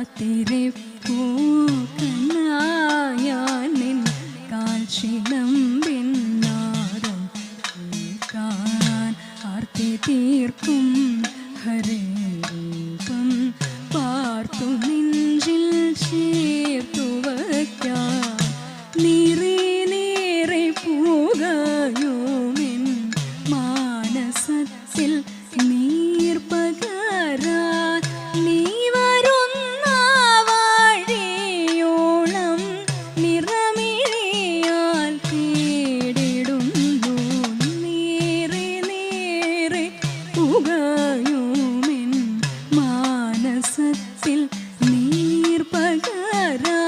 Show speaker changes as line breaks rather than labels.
കാത്തിരിപ്പൂ കണ്ണായാനിൻ കാൽക്ഷിണം പിന്നാരം കേൾക്കാൻ ആർത്തി തീർക്കും ഹരേ രൂപം. പാർത്തു നെഞ്ചിൽ ചേർത്തു വയ്ക്കാൻ നീറി നീറി പൂകയോമെൻ മാനസത്തിൽ പുകയുമിൻ മാനസത്തിൽ നീർ പകരാ